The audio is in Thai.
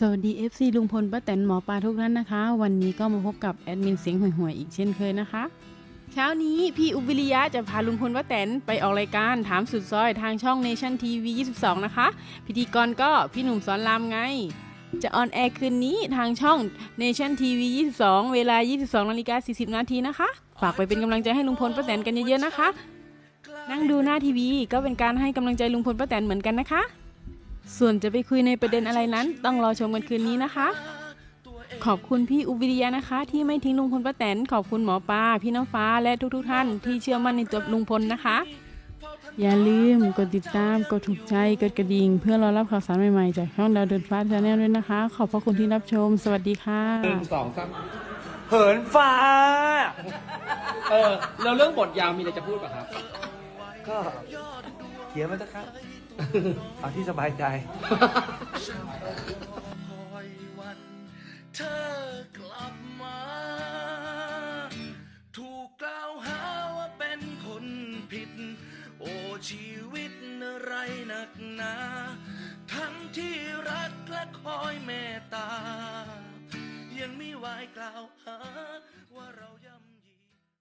สวัสดี FC ลุงพลป้าแตนหมอปลาทุกท่านนะคะ วันนี้ก็มาพบกับแอดมินเสียงห่วยๆอีกเช่นเคยนะคะ เช้านี้พี่อุบวิริยะจะพาลุงพลป้าแตนไปออกรายการถามสุดซอยทางช่อง Nation TV 22 นะคะ พิธีกรก็พี่หนุ่มสอนรามไง จะออนแอร์คืนนี้ทางช่อง Nation TV 22 เวลา 22นาฬิกา40 นาทีนะคะ ฝากไปเป็นกำลังใจให้ลุงพลป้าแตนกันเยอะๆนะคะ นั่งดูหน้าทีวีก็เป็นการให้กำลังใจลุงพลป้าแตนเหมือนกันนะคะ ส่วนจะไปคุยในประเด็นอะไรนั้น ต้องรอชมกันคืนนี้นะคะ ขอบคุณพี่อุบวิริยะนะคะ ที่ไม่ทิ้งลุงพลป้าแตนขอบคุณหมอปลาพี่น้ำฟ้าและทุกๆทท่าน ที่เชื่อมั่นในตัวลุงพลนะคะ อย่าลืมกดติดตามกดถูกใจกดกระดิ่ง เพื่อรอรับข่าวสารใหม่ๆ จากช่องดาวเดินฟ้าชาแนลด้วยนะคะ ขอบพระคุณที่รับชม สวัสดีค่ะหนึ่งสองสามเหินฟ้า เออเราเรื่องบทยาวมีอะไรจะพูดป่ะครับ ก็เขียนมาเถอะครับ เอาที่สบายใจ คอยวันเธอกลับมา ถูกกล่าวหาว่าเป็นคนผิด โอ้ชีวิตอะไรหนักหนา ทั้งที่รักและคอยเมตตา ยังไม่ไหวกล่าวหา